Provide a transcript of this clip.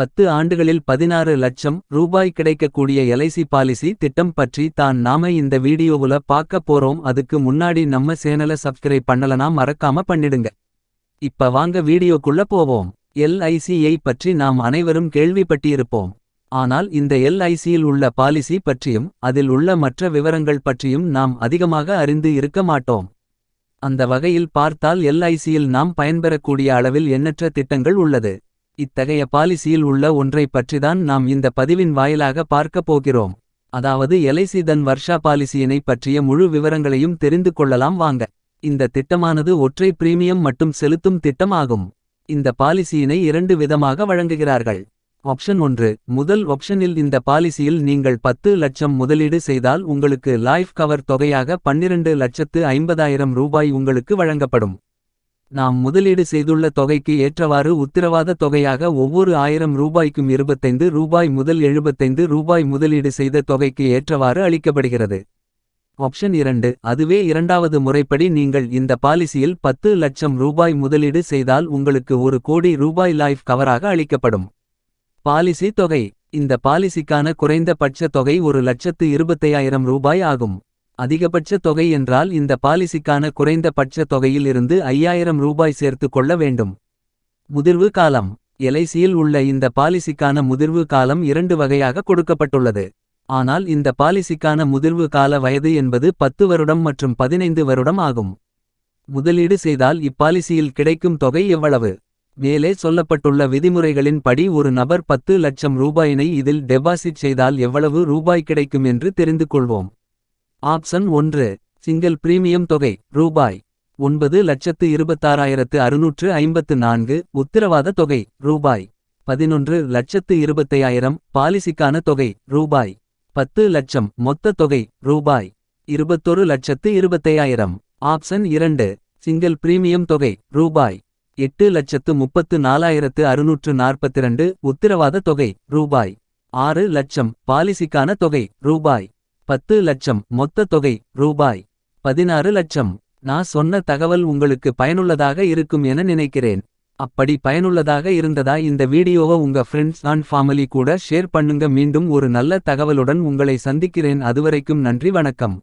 பத்து ஆண்டுகளில் பதினாறு லட்சம் ரூபாய் கிடைக்கக்கூடிய எல்ஐசி பாலிசி திட்டம் பற்றி தான் நாம இந்த வீடியோவுல பார்க்க போறோம். அதுக்கு முன்னாடி நம்ம சேனலை சப்ஸ்கிரைப் பண்ணலனா மறக்காம பண்ணிடுங்க. இப்ப வாங்க வீடியோக்குள்ள போவோம். எல்ஐசியை பற்றி நாம் அனைவரும் கேள்விப்பட்டிருப்போம். ஆனால் இந்த எல்ஐசியில் உள்ள பாலிசி பற்றியும் அதில் உள்ள மற்ற விவரங்கள் பற்றியும் நாம் அதிகமாக அறிந்து இருக்க மாட்டோம். அந்த வகையில் பார்த்தால் எல்ஐசியில் நாம் பயன்பெறக்கூடிய அளவில் எண்ணற்ற திட்டங்கள் உள்ளது. இத்தகைய பாலிசியில் உள்ள ஒன்றை பற்றிதான் நாம் இந்த பதிவின் வாயிலாக பார்க்கப் போகிறோம். அதாவது எல்ஐசி தன் வர்ஷா பாலிசியினை பற்றிய முழு விவரங்களையும் தெரிந்து கொள்ளலாம் வாங்க. இந்த திட்டமானது ஒற்றை பிரீமியம் மட்டும் செலுத்தும் திட்டம் ஆகும் இந்த பாலிசியினை இரண்டு விதமாக வழங்குகிறார்கள். ஆப்ஷன் ஒன்று முதல் ஆப்ஷனில் இந்த பாலிசியில் நீங்கள் பத்து லட்சம் முதலீடு செய்தால் உங்களுக்கு லைஃப் கவர் தொகையாக பன்னிரண்டு லட்சத்து ஐம்பதாயிரம் ரூபாய் உங்களுக்கு வழங்கப்படும். நாம் முதலீடு செய்துள்ள தொகைக்கு ஏற்றவாறு உத்தரவாத தொகையாக ஒவ்வொரு ஆயிரம் ரூபாய்க்கும் இருபத்தைந்து ரூபாய் முதல் எழுபத்தைந்து ரூபாய் முதலீடு செய்த தொகைக்கு ஏற்றவாறு அளிக்கப்படுகிறது. ஆப்ஷன் இரண்டு. அதுவே இரண்டாவது முறைப்படி நீங்கள் இந்த பாலிசியில் பத்து லட்சம் ரூபாய் முதலீடு செய்தால் உங்களுக்கு ஒரு கோடி ரூபாய் லைஃப் கவராக அளிக்கப்படும். பாலிசி தொகை. இந்த பாலிசிக்கான குறைந்தபட்ச தொகை ஒரு லட்சத்து இருபத்தையாயிரம் ரூபாய் ஆகும். அதிகபட்ச தொகை என்றால் இந்த பாலிசிக்கான குறைந்தபட்ச தொகையில் இருந்து ஐயாயிரம் ரூபாய் சேர்த்து கொள்ள வேண்டும். முதிர்வு காலம். எல்ஐசியில் உள்ள இந்த பாலிசிக்கான முதிர்வு காலம் இரண்டு வகையாக கொடுக்கப்பட்டுள்ளது. ஆனால் இந்த பாலிசிக்கான முதிர்வு கால வயது என்பது பத்து வருடம் மற்றும் பதினைந்து வருடம் ஆகும். முதலீடு செய்தால் இப்பாலிசியில் கிடைக்கும் தொகை எவ்வளவு? மேலே சொல்லப்பட்டுள்ள விதிமுறைகளின் படி ஒரு நபர் பத்து லட்சம் ரூபாயினை இதில் டெபாசிட் செய்தால் எவ்வளவு ரூபாய் கிடைக்கும் என்று தெரிந்து கொள்வோம். ஆப்ஷன் ஒன்று சிங்கிள் பிரீமியம் தொகை ரூபாய் ஒன்பது லட்சத்து இருபத்தாறாயிரத்து அறுநூற்று ஐம்பத்து நான்கு உத்தரவாத தொகை ரூபாய் பதினொன்று லட்சத்து இருபத்தையாயிரம் பாலிசிக்கான தொகை ரூபாய் பத்து லட்சம் மொத்த தொகை ரூபாய் இருபத்தொரு லட்சத்து இருபத்தையாயிரம். ஆப்ஷன் இரண்டு சிங்கிள் பிரீமியம் தொகை ரூபாய் எட்டு லட்சத்து முப்பத்து நாலாயிரத்து அறுநூற்று நாற்பத்திரண்டு உத்தரவாத தொகை ரூபாய் ஆறு லட்சம் பாலிசிக்கான தொகை ரூபாய் பத்து லட்சம் மொத்த தொகை ரூபாய். பதினாறு லட்சம். நான் சொன்ன தகவல் உங்களுக்கு பயனுள்ளதாக இருக்கும் என நினைக்கிறேன். அப்படி பயனுள்ளதாக இருந்ததா இந்த வீடியோவை உங்க ஃப்ரெண்ட்ஸ் அண்ட் ஃபேமிலி கூட ஷேர் பண்ணுங்க. மீண்டும் ஒரு நல்ல தகவலுடன் உங்களை சந்திக்கிறேன். அதுவரைக்கும் நன்றி வணக்கம்.